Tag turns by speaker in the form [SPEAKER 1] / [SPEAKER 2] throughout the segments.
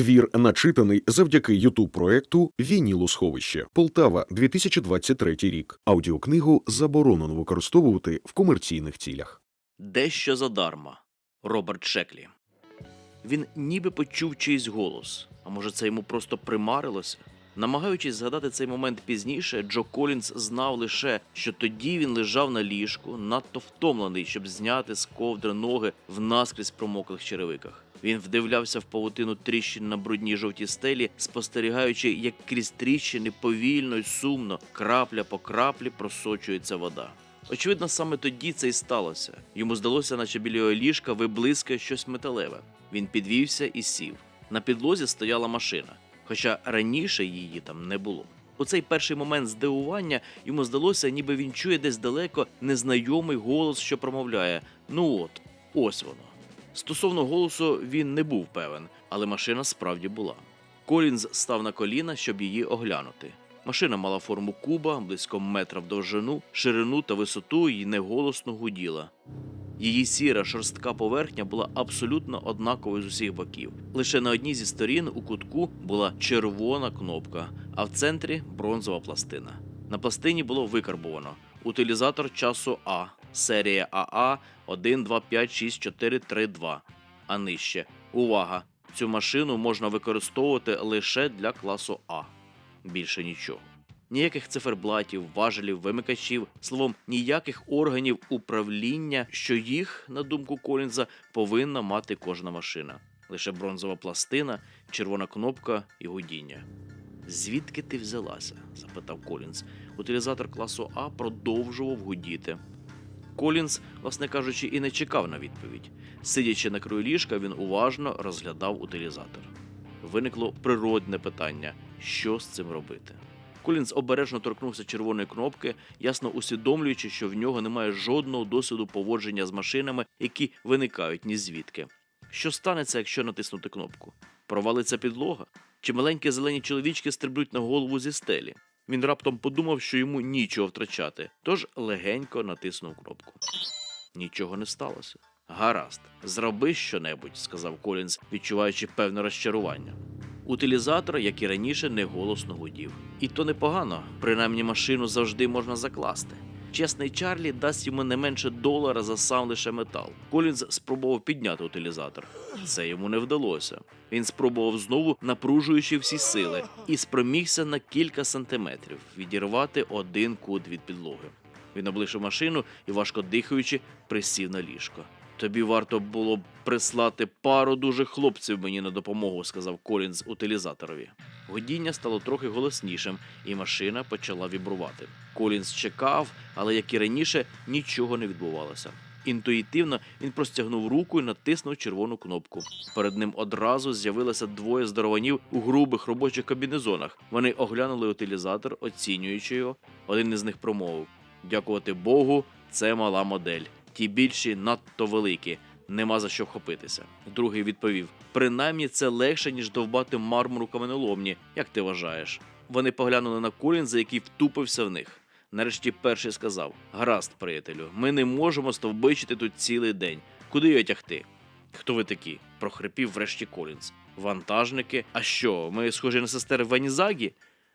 [SPEAKER 1] Твір начитаний завдяки ютуб проекту Вінілу сховище Полтава 2023 рік. Аудіокнигу заборонено використовувати в комерційних цілях.
[SPEAKER 2] Дещо задарма. Роберт Шеклі. Він ніби почув чийсь голос, а може, це йому просто примарилося. Намагаючись згадати цей момент пізніше, Джо Колінс знав лише, що тоді він лежав на ліжку, надто втомлений, щоб зняти з ковдри ноги в наскрізь промоклих черевиках. Він вдивлявся в павутину тріщин на брудній жовтій стелі, спостерігаючи, як крізь тріщини повільно й сумно, крапля по краплі просочується вода. Очевидно, саме тоді це й сталося. Йому здалося, наче біля його ліжка виблискає щось металеве. Він підвівся і сів. На підлозі стояла машина, хоча раніше її там не було. У цей перший момент здивування йому здалося, ніби він чує десь далеко незнайомий голос, що промовляє: Ну от, ось воно. Стосовно голосу він не був певен, але машина справді була. Колінз став на коліна, щоб її оглянути. Машина мала форму куба, близько метра в довжину, ширину та висоту і неголосно гуділа. Її сіра шорстка поверхня була абсолютно однаковою з усіх боків. Лише на одній зі сторін у кутку була червона кнопка, а в центрі бронзова пластина. На пластині було викарбовано утилізатор часу А, серія АА 125642, а нижче. Увага! Цю машину можна використовувати лише для класу А. Більше нічого. Ніяких циферблатів, важелів, вимикачів, словом, ніяких органів управління, що їх, на думку Колінза, повинна мати кожна машина. Лише бронзова пластина, червона кнопка і гудіння. Звідки ти взялася? запитав Колінз. Утилізатор класу А продовжував гудіти. Колінз, власне кажучи, і не чекав на відповідь. Сидячи на краю ліжка, він уважно розглядав утилізатор. Виникло природне питання: що з цим робити? Колінз обережно торкнувся червоної кнопки, ясно усвідомлюючи, що в нього немає жодного досвіду поводження з машинами, які виникають ні звідки. Що станеться, якщо натиснути кнопку? Провалиться підлога? Чи маленькі зелені чоловічки стрибнуть на голову зі стелі? Він раптом подумав, що йому нічого втрачати, тож легенько натиснув кнопку. Нічого не сталося. Гаразд, зроби щонебудь, сказав Колінз, відчуваючи певне розчарування. Утилізатор, як і раніше, неголосно гудів. І то непогано, принаймні машину завжди можна закласти. Чесний Чарлі дасть йому не менше долара за сам лише метал. Колінз спробував підняти утилізатор. Це йому не вдалося. Він спробував знову, напружуючи всі сили, і спромігся на кілька сантиметрів відірвати один кут від підлоги. Він облишив машину і, важко дихаючи, присів на ліжко. Тобі варто було б прислати пару дужих хлопців мені на допомогу, сказав Колінз утилізаторові. Годіння стало трохи голоснішим, і машина почала вібрувати. Колінз чекав, але як і раніше, нічого не відбувалося. Інтуїтивно він простягнув руку і натиснув червону кнопку. Перед ним одразу з'явилося двоє здорованів у грубих робочих комбінезонах. Вони оглянули утилізатор, оцінюючи його. Один із них промовив: Дякувати Богу, це мала модель. Ті більші надто великі. Нема за що вхопитися. Другий відповів: принаймні це легше, ніж довбати мармуру каменоломні, як ти вважаєш. Вони поглянули на Колінза, який втупився в них. Нарешті перший сказав: Гаразд, приятелю, ми не можемо стовбичити тут цілий день. Куди його тягти? Хто ви такі? прохрипів врешті Колінз. Вантажники? А що, ми схожі на сестер Ванізагі?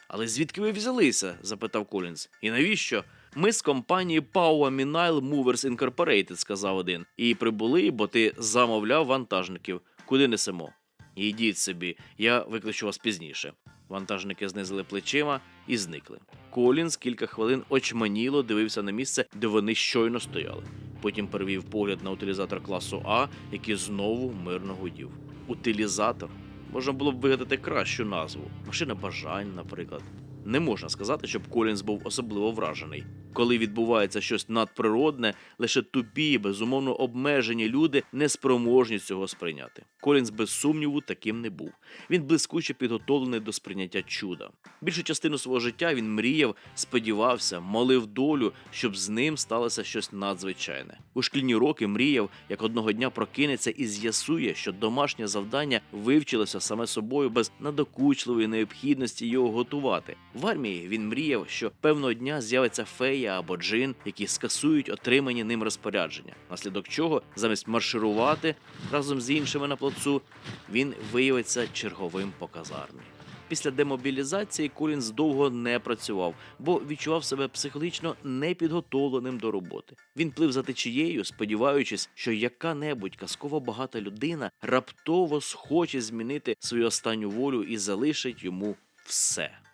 [SPEAKER 2] Але звідки ви взялися? запитав Колінз. І навіщо? Ми з компанії Paua Minail Movers Incorporated, сказав один. І прибули, бо ти замовляв вантажників. Куди несемо? Йдіть собі, я викличу вас пізніше. Вантажники знизили плечима і зникли. Колінз кілька хвилин очманіло дивився на місце, де вони щойно стояли. Потім перевів погляд на утилізатор класу А, який знову мирно гудів. Утилізатор можна було б вигадати кращу назву. Машина бажань, наприклад. Не можна сказати, щоб Колінз був особливо вражений. Коли відбувається щось надприродне, лише тупі, безумовно обмежені люди не спроможні цього сприйняти. Колінз без сумніву таким не був. Він блискуче підготовлений до сприйняття чуда. Більшу частину свого життя він мріяв, сподівався, молив долю, щоб з ним сталося щось надзвичайне. У шкільні роки мріяв, як одного дня прокинеться і з'ясує, що домашнє завдання вивчилося саме собою без надокучливої необхідності його готувати. В армії він мріяв, що певного дня з'явиться фея Фея або Джин, які скасують отримані ним розпорядження, наслідок чого, замість марширувати разом з іншими на плацу, він виявиться черговим по казармі. Після демобілізації Колінз довго не працював, бо відчував себе психологічно непідготовленим до роботи. Він плив за течією, сподіваючись, що яка-небудь казково багата людина раптово схоче змінити свою останню волю і залишить йому все.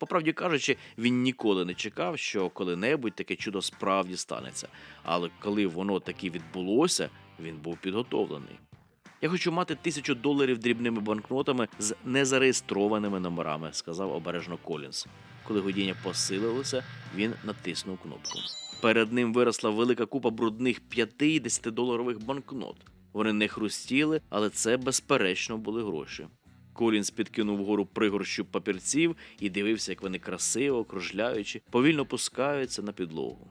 [SPEAKER 2] По правді кажучи, він ніколи не чекав, що коли-небудь таке чудо справді станеться. Але коли воно таки відбулося, він був підготовлений. Я хочу мати тисячу доларів дрібними банкнотами з незареєстрованими номерами, сказав обережно Колінс. Коли годіння посилилося, він натиснув кнопку. Перед ним виросла велика купа брудних 50 доларових банкнот. Вони не хрустіли, але це безперечно були гроші. Колінс підкинув вгору пригорщу папірців і дивився, як вони красиво, кружляючи, повільно пускаються на підлогу.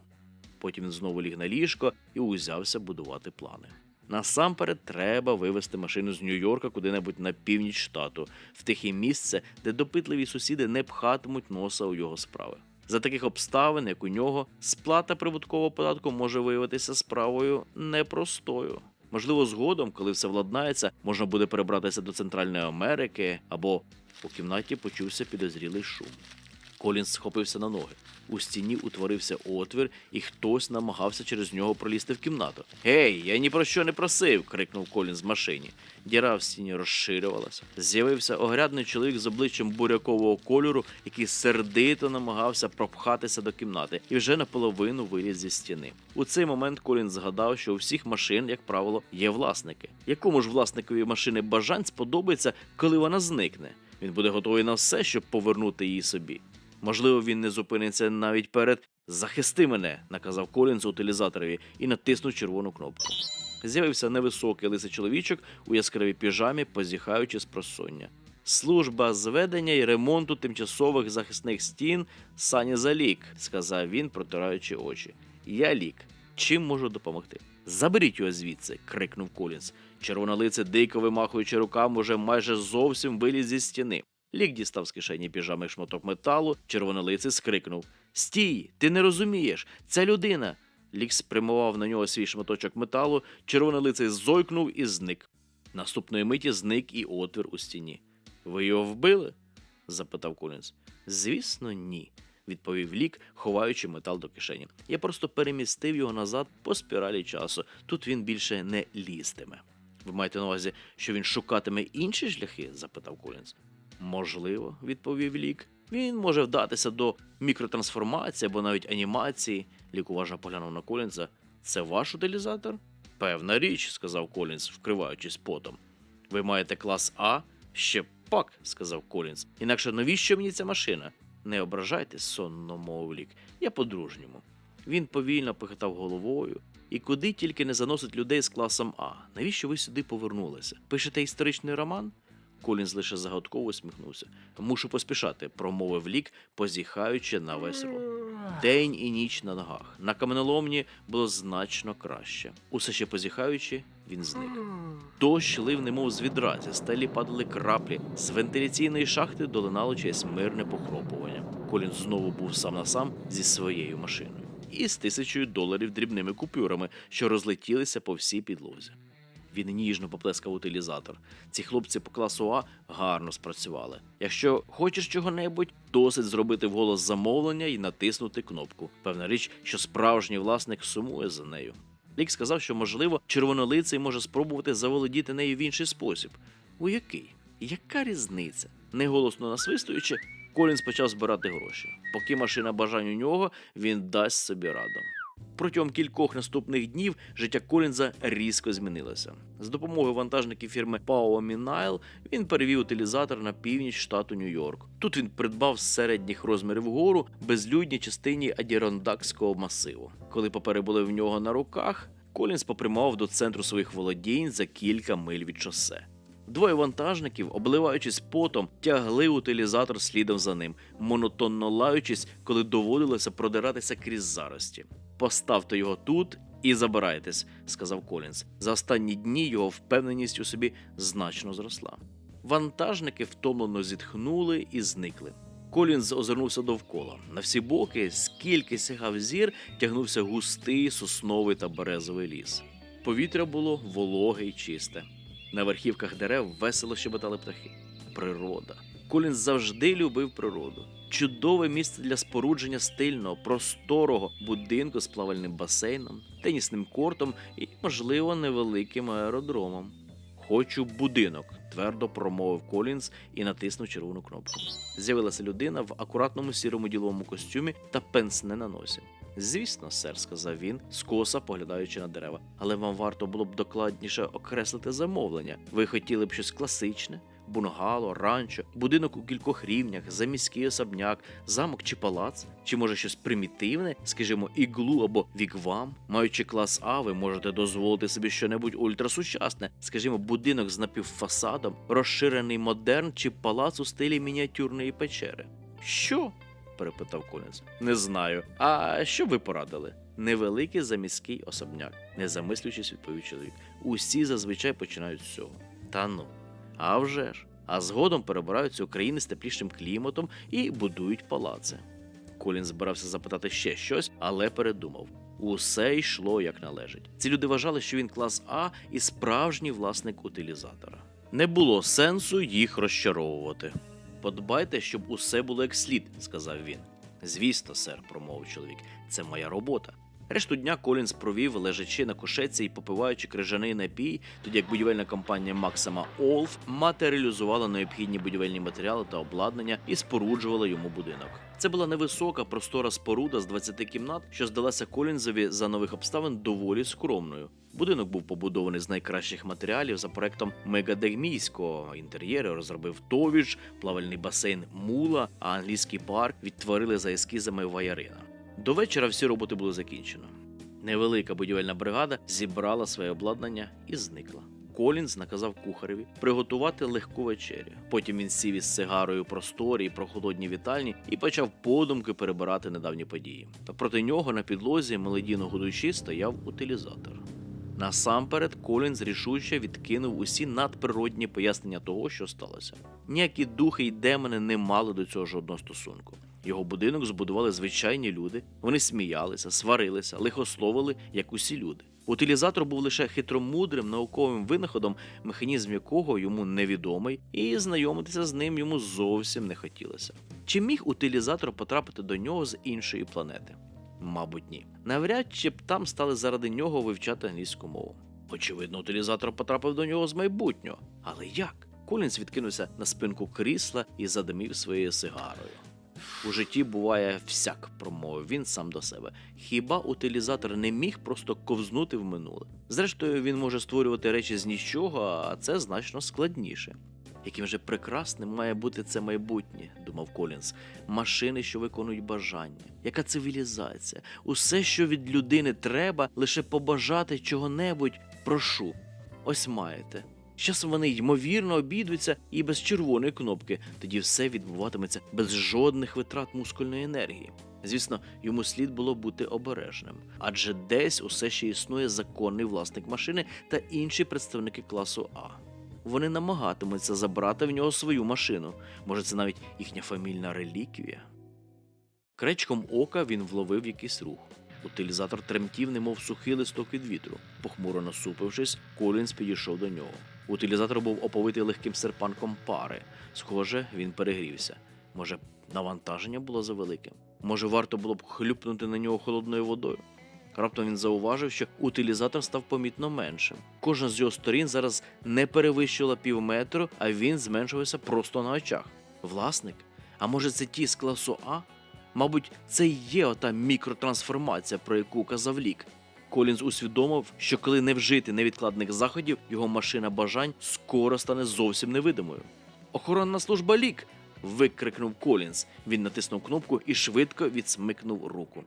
[SPEAKER 2] Потім він знову ліг на ліжко і узявся будувати плани. Насамперед треба вивезти машину з Нью-Йорка куди-небудь на північ штату, в тихе місце, де допитливі сусіди не пхатимуть носа у його справи. За таких обставин, як у нього, сплата прибуткового податку може виявитися справою непростою. Можливо, згодом, коли все владнається, можна буде перебратися до Центральної Америки або у кімнаті почувся підозрілий шум. Колінс схопився на ноги. У стіні утворився отвір, і хтось намагався через нього пролізти в кімнату. Гей, я ні про що не просив. крикнув Колінс в машині. Діра в стіні розширювалася. З'явився огрядний чоловік з обличчям бурякового кольору, який сердито намагався пропхатися до кімнати, і вже наполовину виліз зі стіни. У цей момент Колін згадав, що у всіх машин, як правило, є власники. Якому ж власникові машини бажань сподобається, коли вона зникне? Він буде готовий на все, щоб повернути її собі. Можливо, він не зупиниться навіть перед захисти мене, наказав Колінз утилізаторові і натиснув червону кнопку. З'явився невисокий лисий чоловічок у яскравій піжамі, позіхаючи з просоння. Служба зведення і ремонту тимчасових захисних стін Сані Залік, сказав він, протираючи очі. Я лік. Чим можу допомогти? Заберіть його звідси, крикнув Колінс. Червонолице, дико вимахуючи руками, уже майже зовсім виліз зі стіни. Лік дістав з кишені піжами шматок металу, червонолиций скрикнув: Стій! Ти не розумієш! Ця людина! Лік спрямував на нього свій шматочок металу, червонолиций зойкнув і зник. Наступної миті зник і отвір у стіні. Ви його вбили? запитав Колінс. Звісно, ні, відповів лік, ховаючи метал до кишені. Я просто перемістив його назад по спіралі часу. Тут він більше не лізтиме. Ви маєте на увазі, що він шукатиме інші шляхи? запитав Колінс. Можливо, відповів лік. Він може вдатися до мікротрансформації або навіть анімації. Лік уважно поглянув на Колінса. Це ваш утилізатор? Певна річ, сказав Колінс, вкриваючись потом. Ви маєте клас А? Ще пак, сказав Колінс. Інакше навіщо мені ця машина? Не ображайтесь, сонно мовив лік. Я по-дружньому. Він повільно похитав головою. І куди тільки не заносить людей з класом А. Навіщо ви сюди повернулися? Пишете історичний роман? Колінз лише загадково усміхнувся. Мушу поспішати, промовив лік, позіхаючи на весь рот. День і ніч на ногах. На каменоломні було значно краще. Усе ще позіхаючи, він зник. Дощ лив, немов з відра, зі стелі падали краплі, з вентиляційної шахти долинало чесь мирне похропування. Колін знову був сам на сам зі своєю машиною і з тисячою доларів дрібними купюрами, що розлетілися по всій підлозі. Він ніжно поплескав утилізатор. Ці хлопці по класу А гарно спрацювали. Якщо хочеш чого-небудь, досить зробити вголос замовлення і натиснути кнопку. Певна річ, що справжній власник сумує за нею. Лік сказав, що можливо червонолиций може спробувати заволодіти нею в інший спосіб. У який? Яка різниця? Неголосно насвистуючи, Колінс почав збирати гроші. Поки машина бажань у нього, він дасть собі раду. Протягом кількох наступних днів життя Колінза різко змінилося. З допомогою вантажників фірми Pao Minail він перевів утилізатор на північ штату Нью-Йорк. Тут він придбав середніх розмірів гору безлюдній частині Адірондакського масиву. Коли папери були в нього на руках, Колінз попрямував до центру своїх володінь за кілька миль від шосе. Двоє вантажників, обливаючись потом, тягли утилізатор слідом за ним, монотонно лаючись, коли доводилося продиратися крізь зарості. Поставте його тут і забирайтесь, сказав Колінз. За останні дні його впевненість у собі значно зросла. Вантажники втомлено зітхнули і зникли. Колінз озирнувся довкола. На всі боки, скільки сягав зір, тягнувся густий сосновий та березовий ліс. Повітря було вологе й чисте. На верхівках дерев весело щебетали птахи. Природа. Колінз завжди любив природу. Чудове місце для спорудження стильного, просторого будинку з плавальним басейном, тенісним кортом і, можливо, невеликим аеродромом. Хочу будинок, твердо промовив Колінз і натиснув червону кнопку. З'явилася людина в акуратному сірому діловому костюмі та пенсне на носі. Звісно, сер, сказав він, скоса поглядаючи на дерева. Але вам варто було б докладніше окреслити замовлення. Ви хотіли б щось класичне? Бунгало, ранчо, будинок у кількох рівнях, заміський особняк, замок чи палац, чи може щось примітивне, скажімо, іглу або вігвам. Маючи клас А, ви можете дозволити собі щонебудь ультрасучасне, скажімо, будинок з напівфасадом, розширений модерн чи палац у стилі мініатюрної печери. Що? перепитав Колінз. Не знаю. А що ви порадили? Невеликий заміський особняк, не замислюючись, відповів чоловік. Усі зазвичай починають з цього. Та ну. А вже ж. А згодом перебираються України з теплішим кліматом і будують палаци. Колін збирався запитати ще щось, але передумав. Усе йшло як належить. Ці люди вважали, що він клас А і справжній власник утилізатора. Не було сенсу їх розчаровувати. Подбайте, щоб усе було як слід, сказав він. Звісно, сер, промовив чоловік, це моя робота. Решту дня Колінс провів, лежачи на кушетці і попиваючи крижаний напій, тоді як будівельна компанія Максима Олф матеріалізувала необхідні будівельні матеріали та обладнання і споруджувала йому будинок. Це була невисока, простора споруда з 20 кімнат, що здалася Колінзові за нових обставин доволі скромною. Будинок був побудований з найкращих матеріалів за проектом Мегадегмійського. Інтер'єри розробив Товіч, плавальний басейн Мула, а англійський парк відтворили за ескізами Ваярина. До вечора всі роботи були закінчено. Невелика будівельна бригада зібрала своє обладнання і зникла. Колінз наказав кухареві приготувати легку вечерю. Потім він сів із сигарою в просторі і прохолодній вітальні і почав подумки перебирати недавні події. Та проти нього на підлозі мелодійно гудучи стояв утилізатор. Насамперед, Колінз рішуче відкинув усі надприродні пояснення того, що сталося. Ніякі духи й демони не мали до цього жодного стосунку. Його будинок збудували звичайні люди. Вони сміялися, сварилися, лихословили, як усі люди. Утилізатор був лише хитромудрим науковим винаходом, механізм якого йому невідомий, і знайомитися з ним йому зовсім не хотілося. Чи міг утилізатор потрапити до нього з іншої планети? Мабуть, ні. Навряд чи б там стали заради нього вивчати англійську мову. Очевидно, утилізатор потрапив до нього з майбутнього. Але як? Колінс відкинувся на спинку крісла і задимів своєю сигарою. У житті буває всяк, промовив він сам до себе. Хіба утилізатор не міг просто ковзнути в минуле? Зрештою, він може створювати речі з нічого, а це значно складніше. Яким же прекрасним має бути це майбутнє, думав Колінс. Машини, що виконують бажання, яка цивілізація, усе, що від людини треба, лише побажати чого-небудь, прошу. Ось маєте. З Часом вони ймовірно обійдуться і без червоної кнопки, тоді все відбуватиметься без жодних витрат мускульної енергії. Звісно, йому слід було бути обережним, адже десь усе ще існує законний власник машини та інші представники класу А. Вони намагатимуться забрати в нього свою машину. Може, це навіть їхня фамільна реліквія. Кречком ока він вловив якийсь рух. Утилізатор тремтів, немов сухий листок від вітру. Похмуро насупившись, Колінс підійшов до нього. Утилізатор був оповитий легким серпанком пари. Схоже, він перегрівся. Може, навантаження було завеликим? Може, варто було б хлюпнути на нього холодною водою? Раптом він зауважив, що утилізатор став помітно меншим. Кожна з його сторін зараз не перевищувала півметру, а він зменшувався просто на очах. Власник? А може, це ті з класу А? Мабуть, це й є ота мікротрансформація, про яку казав лік. Колінз усвідомив, що коли не вжити невідкладних заходів, його машина бажань скоро стане зовсім невидимою. Охоронна служба лік. викрикнув Колінз. Він натиснув кнопку і швидко відсмикнув руку.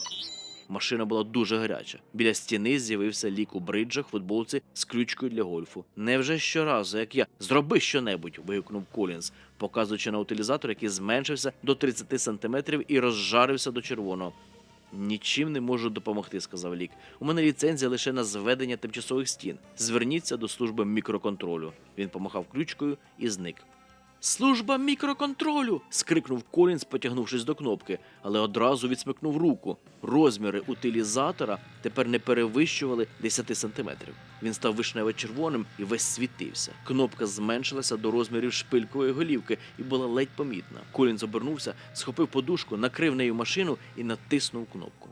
[SPEAKER 2] Машина була дуже гаряча. Біля стіни з'явився лік у бриджах, футболці з ключкою для гольфу. Невже щоразу, як я зроби щонебудь, вигукнув Колінз, показуючи на утилізатор, який зменшився до 30 сантиметрів і розжарився до червоного. Нічим не можу допомогти, сказав лік. У мене ліцензія лише на зведення тимчасових стін. Зверніться до служби мікроконтролю. Він помахав ключкою і зник. Служба мікроконтролю. скрикнув Колінс, потягнувшись до кнопки, але одразу відсмикнув руку. Розміри утилізатора тепер не перевищували 10 сантиметрів. Він став вишнево-червоним і весь світився. Кнопка зменшилася до розмірів шпилькової голівки і була ледь помітна. Колінс обернувся, схопив подушку, накрив нею машину і натиснув кнопку.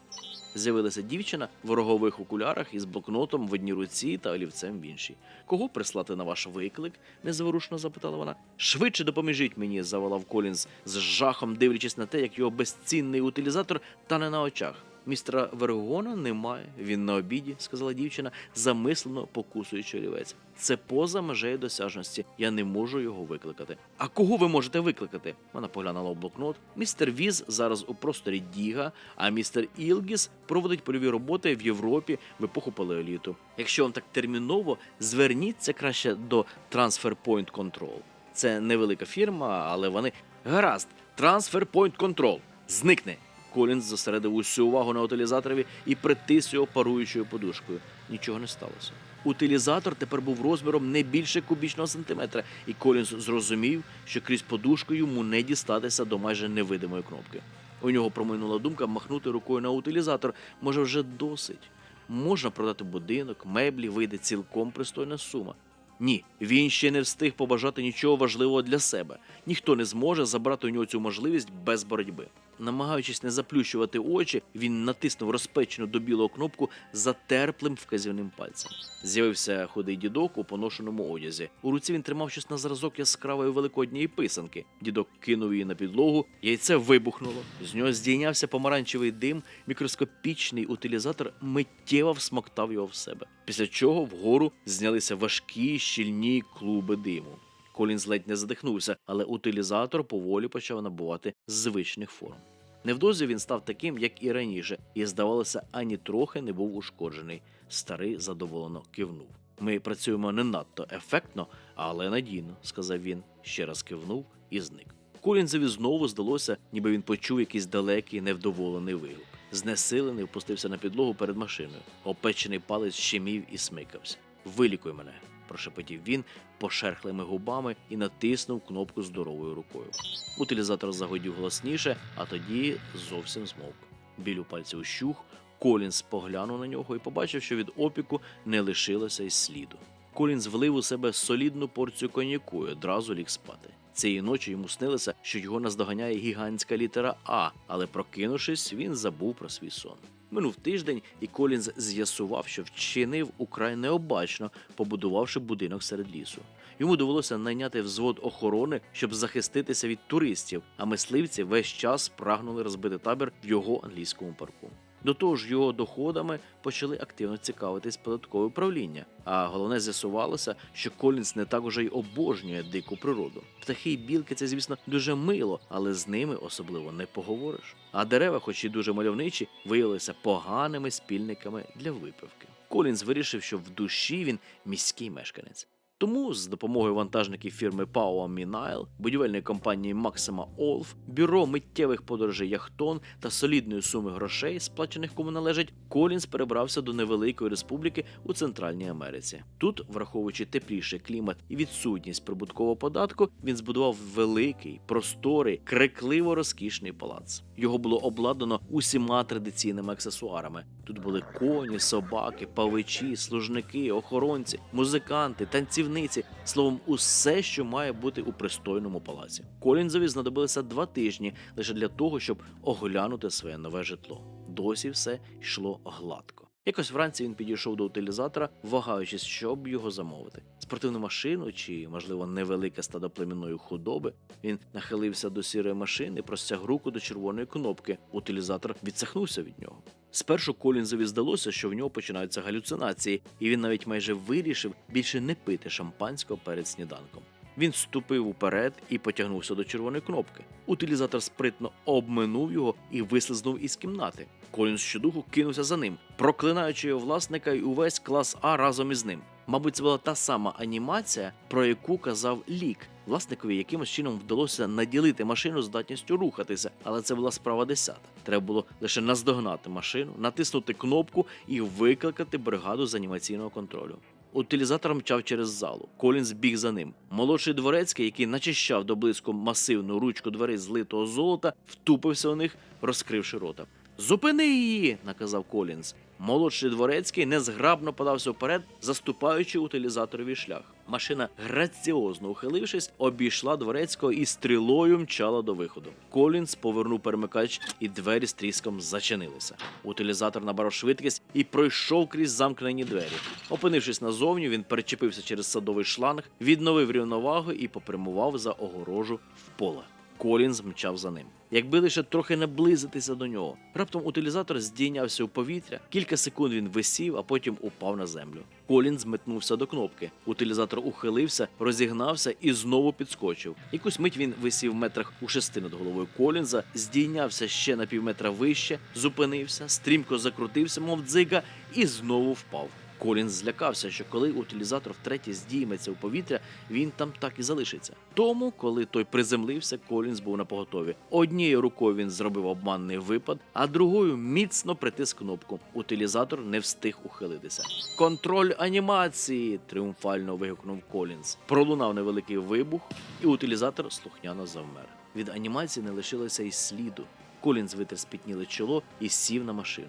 [SPEAKER 2] З'явилася дівчина в рогових окулярах із блокнотом в одній руці та олівцем в іншій. Кого прислати на ваш виклик? незаворушно запитала вона. Швидше допоможіть мені, заволав Колінз з жахом, дивлячись на те, як його безцінний утилізатор тане на очах. Містера Вергона немає. Він на обіді, сказала дівчина, замислено покусуючи олівець. Це поза межею досяжності. Я не можу його викликати. А кого ви можете викликати? Вона поглянула в блокнот. Містер Віз зараз у просторі Діга, а містер Ілгіс проводить польові роботи в Європі в епоху палеоліту. Якщо вам так терміново, зверніться краще до Transfer Point Control. Це невелика фірма, але вони гаразд. Transfer Point Control. Зникне. Колінз зосередив усю увагу на утилізаторові і притис його паруючою подушкою. Нічого не сталося. Утилізатор тепер був розміром не більше кубічного сантиметра, і Колінз зрозумів, що крізь подушку йому не дістатися до майже невидимої кнопки. У нього промайнула думка махнути рукою на утилізатор. Може, вже досить. Можна продати будинок, меблі, вийде цілком пристойна сума. Ні, він ще не встиг побажати нічого важливого для себе. Ніхто не зможе забрати у нього цю можливість без боротьби. Намагаючись не заплющувати очі, він натиснув розпечену до білого кнопку затерплим вказівним пальцем. З'явився худий дідок у поношеному одязі. У руці він тримав щось на зразок яскравої великодньої писанки. Дідок кинув її на підлогу, яйце вибухнуло. З нього здійнявся помаранчевий дим, мікроскопічний утилізатор миттєво всмоктав його в себе. Після чого вгору знялися важкі щільні клуби диму. Колінз ледь не задихнувся, але утилізатор поволі почав набувати звичних форм. Невдовзі він став таким, як і раніше, і, здавалося, ані трохи не був ушкоджений. Старий задоволено кивнув. Ми працюємо не надто ефектно, але надійно, сказав він, ще раз кивнув і зник. Колінзові знову здалося, ніби він почув якийсь далекий невдоволений вигук. Знесилений впустився на підлогу перед машиною. Опечений палець щемів і смикався. Вилікуй мене, прошепотів він пошерхлими губами і натиснув кнопку здоровою рукою. Утилізатор загодів голосніше, а тоді зовсім змовк. Біль у пальці ущух, Колінс поглянув на нього і побачив, що від опіку не лишилося й сліду. Колінс влив у себе солідну порцію коньяку і одразу ліг спати. Цієї ночі йому снилося, що його наздоганяє гігантська літера А, але прокинувшись, він забув про свій сон. Минув тиждень, і Колінз з'ясував, що вчинив украй необачно, побудувавши будинок серед лісу. Йому довелося найняти взвод охорони, щоб захиститися від туристів, а мисливці весь час прагнули розбити табір в його англійському парку. До того ж, його доходами почали активно цікавитись податкове управління. А головне з'ясувалося, що Колінс не так уже й обожнює дику природу. Птахи й білки це, звісно, дуже мило, але з ними особливо не поговориш. А дерева, хоч і дуже мальовничі, виявилися поганими спільниками для випивки. Колінс вирішив, що в душі він міський мешканець. Тому з допомогою вантажників фірми Пауа Мінайл, будівельної компанії Максима Олф, бюро миттєвих подорожей Яхтон та солідної суми грошей, сплачених кому належить, Колінс перебрався до невеликої республіки у Центральній Америці. Тут, враховуючи тепліший клімат і відсутність прибуткового податку, він збудував великий, просторий, крикливо розкішний палац. Його було обладнано усіма традиційними аксесуарами. Тут були коні, собаки, павичі, служники, охоронці, музиканти, танцівниці, словом, усе, що має бути у пристойному палаці. Колінзові знадобилося два тижні лише для того, щоб оглянути своє нове житло. Досі все йшло гладко. Якось вранці він підійшов до утилізатора, вагаючись, щоб його замовити. Спортивну машину чи, можливо, невелике стадо племінної худоби. Він нахилився до сірої машини, простяг руку до червоної кнопки. Утилізатор відсахнувся від нього. Спершу Колінзові здалося, що в нього починаються галюцинації, і він навіть майже вирішив більше не пити шампанського перед сніданком. Він ступив уперед і потягнувся до червоної кнопки. Утилізатор спритно обминув його і вислизнув із кімнати. Колінз щодуху кинувся за ним, проклинаючи його власника і увесь клас А разом із ним. Мабуть, це була та сама анімація, про яку казав Лік. Власникові якимось чином вдалося наділити машину здатністю рухатися, але це була справа десята. Треба було лише наздогнати машину, натиснути кнопку і викликати бригаду з анімаційного контролю. Утилізатор мчав через залу. Колінз біг за ним. Молодший дворецький, який начищав до блиску масивну ручку дверей з литого золота, втупився у них, розкривши рота. Зупини її, наказав Колінз. Молодший дворецький незграбно подався вперед, заступаючи утилізаторові шлях. Машина, граціозно ухилившись, обійшла дворецького і стрілою мчала до виходу. Колінз повернув перемикач, і двері з тріском зачинилися. Утилізатор набрав швидкість і пройшов крізь замкнені двері. Опинившись назовні, він перечепився через садовий шланг, відновив рівновагу і попрямував за огорожу в поле. Колінз мчав за ним. Якби лише трохи наблизитися до нього. Раптом утилізатор здійнявся у повітря, кілька секунд він висів, а потім упав на землю. Колінз метнувся до кнопки. Утилізатор ухилився, розігнався і знову підскочив. Якусь мить він висів метрах у шести над головою Колінза, здійнявся ще на півметра вище, зупинився, стрімко закрутився, мов дзига, і знову впав. Колінз злякався, що коли утилізатор втретє здійметься у повітря, він там так і залишиться. Тому, коли той приземлився, Колінз був на поготові. Однією рукою він зробив обманний випад, а другою міцно притис кнопку. Утилізатор не встиг ухилитися. Контроль анімації! тріумфально вигукнув Колінз. Пролунав невеликий вибух, і утилізатор слухняно завмер. Від анімації не лишилося й сліду. Колінз витер спітніле чоло і сів на машину.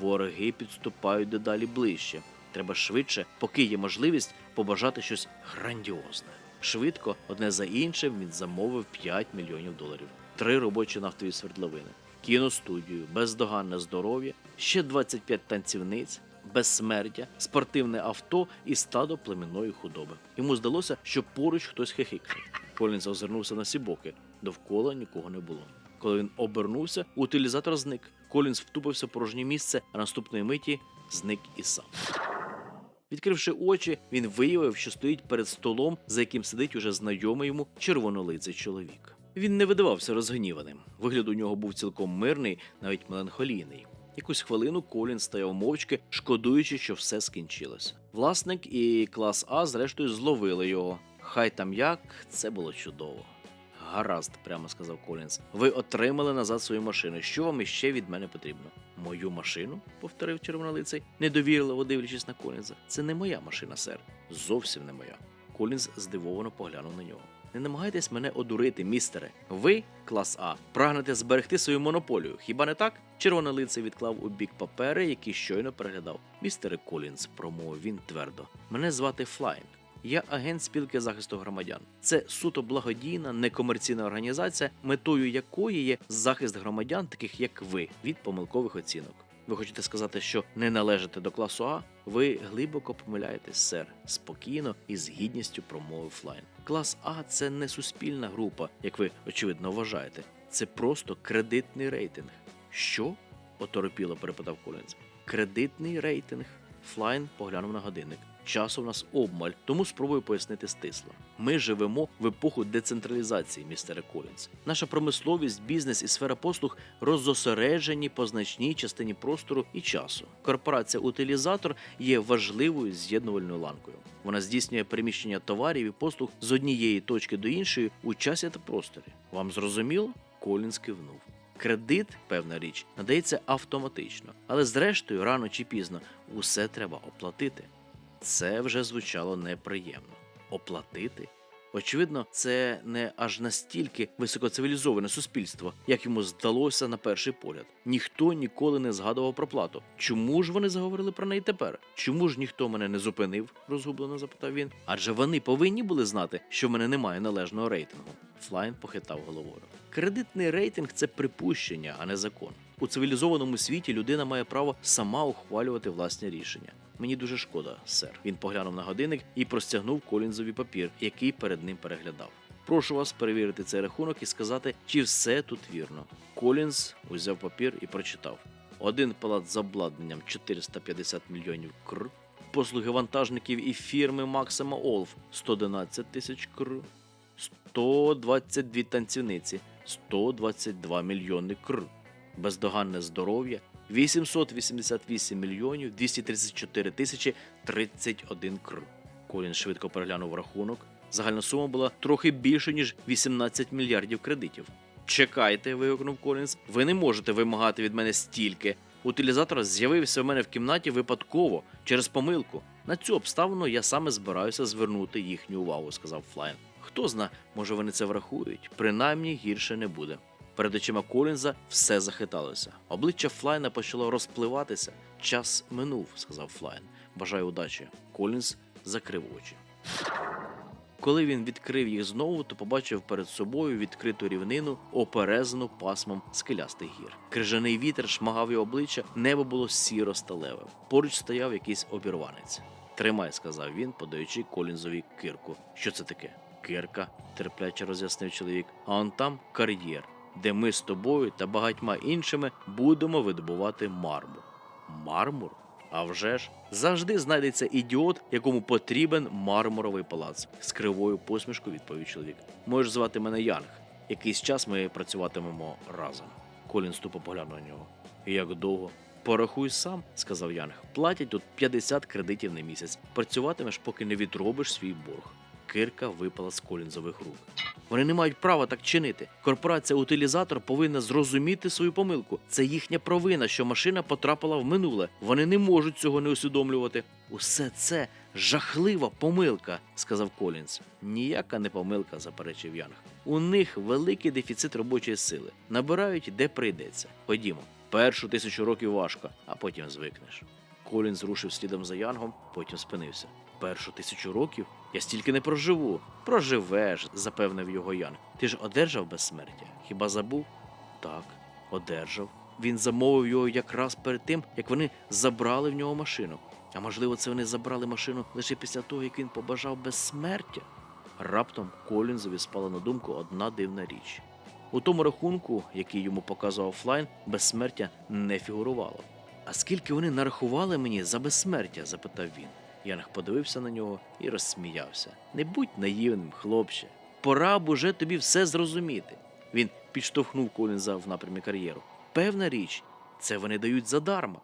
[SPEAKER 2] Вороги підступають дедалі ближче. Треба швидше, поки є можливість побажати щось грандіозне. Швидко, одне за іншим, він замовив 5 мільйонів доларів, три робочі нафтові свердловини, кіностудію, бездоганне здоров'я, ще 25 танцівниць, безсмертя, спортивне авто і стадо племінної худоби. Йому здалося, що поруч хтось хихикає. Колінз озирнувся на всі боки. Довкола нікого не було. Коли він обернувся, утилізатор зник. Колінз втупився в порожнє місце, а наступної миті зник і сам. Відкривши очі, він виявив, що стоїть перед столом, за яким сидить уже знайомий йому червонолиций чоловік. Він не видавався розгніваним. Вигляд у нього був цілком мирний, навіть меланхолійний. Якусь хвилину Колін стояв мовчки, шкодуючи, що все скінчилося. Власник і клас А, зрештою, зловили його. Хай там як, це було чудово. Гаразд, прямо сказав Колінс. Ви отримали назад свою машину. Що вам іще від мене потрібно? Мою машину? повторив червонолицей, недовірливо дивлячись на Колінза. Це не моя машина, сер. Зовсім не моя. Колінз здивовано поглянув на нього. Не намагайтесь мене одурити, містере. Ви, клас А, прагнете зберегти свою монополію. Хіба не так? Червонолицей відклав у бік папери, які щойно переглядав. Містере Колінз, промовив він твердо. Мене звати Флайн. Я агент спілки захисту громадян. Це суто благодійна некомерційна організація, метою якої є захист громадян, таких як ви, від помилкових оцінок. Ви хочете сказати, що не належите до класу А? Ви глибоко помиляєтесь, сер. Спокійно і з гідністю промовив Флайн. Клас А це не суспільна група, як ви очевидно вважаєте. Це просто кредитний рейтинг. Що? оторопіло перепитав Колінз. Кредитний рейтинг. Флайн поглянув на годинник. Часу в нас обмаль, тому спробую пояснити стисло. Ми живемо в епоху децентралізації, містере Колінс. Наша промисловість, бізнес і сфера послуг роззосереджені по значній частині простору і часу. Корпорація утилізатор є важливою з'єднувальною ланкою. Вона здійснює переміщення товарів і послуг з однієї точки до іншої у часі та просторі. Вам зрозуміло? Колінс кивнув. Кредит, певна річ, надається автоматично, але зрештою, рано чи пізно, усе треба оплатити. Це вже звучало неприємно. Оплатити? Очевидно, це не аж настільки високоцивілізоване суспільство, як йому здалося на перший погляд. Ніхто ніколи не згадував про плату. Чому ж вони заговорили про неї тепер? Чому ж ніхто мене не зупинив? розгублено запитав він. Адже вони повинні були знати, що в мене немає належного рейтингу. Флайн похитав головою. Кредитний рейтинг це припущення, а не закон. У цивілізованому світі людина має право сама ухвалювати власні рішення. Мені дуже шкода, сер. Він поглянув на годинник і простягнув Колінзові папір, який перед ним переглядав. Прошу вас перевірити цей рахунок і сказати, чи все тут вірно. Колінз узяв папір і прочитав: один палац з обладнанням 450 мільйонів кр. Послуги вантажників і фірми Максима Олф 111 тисяч кр. 122 танцівниці, 122 мільйони кр. Бездоганне здоров'я 888 мільйонів 234 тисячі 31 кр. Колін швидко переглянув рахунок. Загальна сума була трохи більше, ніж 18 мільярдів кредитів. Чекайте, вигукнув Колінс. Ви не можете вимагати від мене стільки. Утилізатор з'явився в мене в кімнаті випадково через помилку. На цю обставину я саме збираюся звернути їхню увагу, сказав Флайн. Хто зна, може вони це врахують, принаймні гірше не буде. Перед очима Колінза все захиталося. Обличчя Флайна почало розпливатися. Час минув, сказав Флайн. Бажаю удачі. Колінз закрив очі. Коли він відкрив їх знову, то побачив перед собою відкриту рівнину, оперезану пасмом скелястих гір. Крижаний вітер шмагав його обличчя, небо було сіро сталеве. Поруч стояв якийсь обірванець. Тримай, сказав він, подаючи Колінзові кирку. Що це таке? Кирка, терпляче роз'яснив чоловік. А он там кар'єр, де ми з тобою та багатьма іншими будемо видобувати мармур. Мармур? А вже ж завжди знайдеться ідіот, якому потрібен мармуровий палац. З кривою посмішкою відповів чоловік. Можеш звати мене Янг. Якийсь час ми працюватимемо разом. Колін ступо поглянув на нього. Як довго? Порахуй сам, сказав Янг. Платять тут 50 кредитів на місяць. Працюватимеш, поки не відробиш свій борг. Кирка випала з колінзових рук. Вони не мають права так чинити. Корпорація утилізатор повинна зрозуміти свою помилку. Це їхня провина, що машина потрапила в минуле. Вони не можуть цього не усвідомлювати. Усе це жахлива помилка, сказав Колінс. Ніяка не помилка, заперечив Янг. У них великий дефіцит робочої сили. Набирають де прийдеться. Ходімо. Першу тисячу років важко, а потім звикнеш. Колін зрушив слідом за Янгом, потім спинився. Першу тисячу років я стільки не проживу. Проживеш, запевнив його Янг. Ти ж одержав безсмертя? Хіба забув? Так, одержав. Він замовив його якраз перед тим, як вони забрали в нього машину. А можливо, це вони забрали машину лише після того, як він побажав безсмертя. Раптом Колінзові спала на думку одна дивна річ. У тому рахунку, який йому показував Флайн, безсмертя не фігурувало. А скільки вони нарахували мені за безсмертя? запитав він. Янг подивився на нього і розсміявся. Не будь наївним, хлопче. Пора б уже тобі все зрозуміти. Він підштовхнув Колінза в напрямі кар'єру. Певна річ, це вони дають задарма.